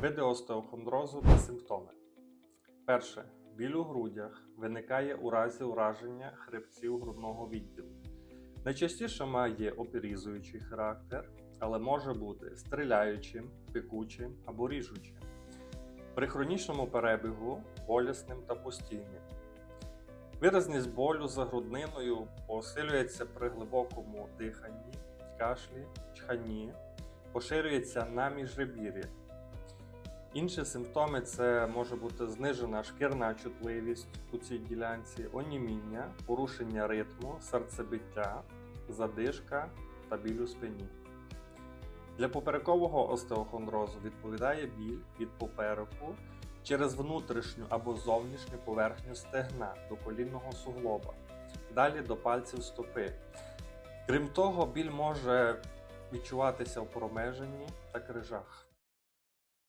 Види остеохондрозу та симптоми. Перше. Біль у грудях виникає у разі ураження хребців грудного відділу. Найчастіше має опірізуючий характер, але може бути стріляючим, пекучим або ріжучим. При хронічному перебігу болісним та постійним. Виразність болю за грудниною посилюється при глибокому диханні, кашлі, чханні, поширюється на міжребір'я. Інші симптоми це може бути знижена шкірна чутливість у цій ділянці, оніміння, порушення ритму, серцебиття, задишка та біль у спині. Для поперекового остеохондрозу відповідає біль від попереку через внутрішню або зовнішню поверхню стегна до колінного суглоба, далі до пальців стопи. Крім того, біль може відчуватися у промеженні та крижах.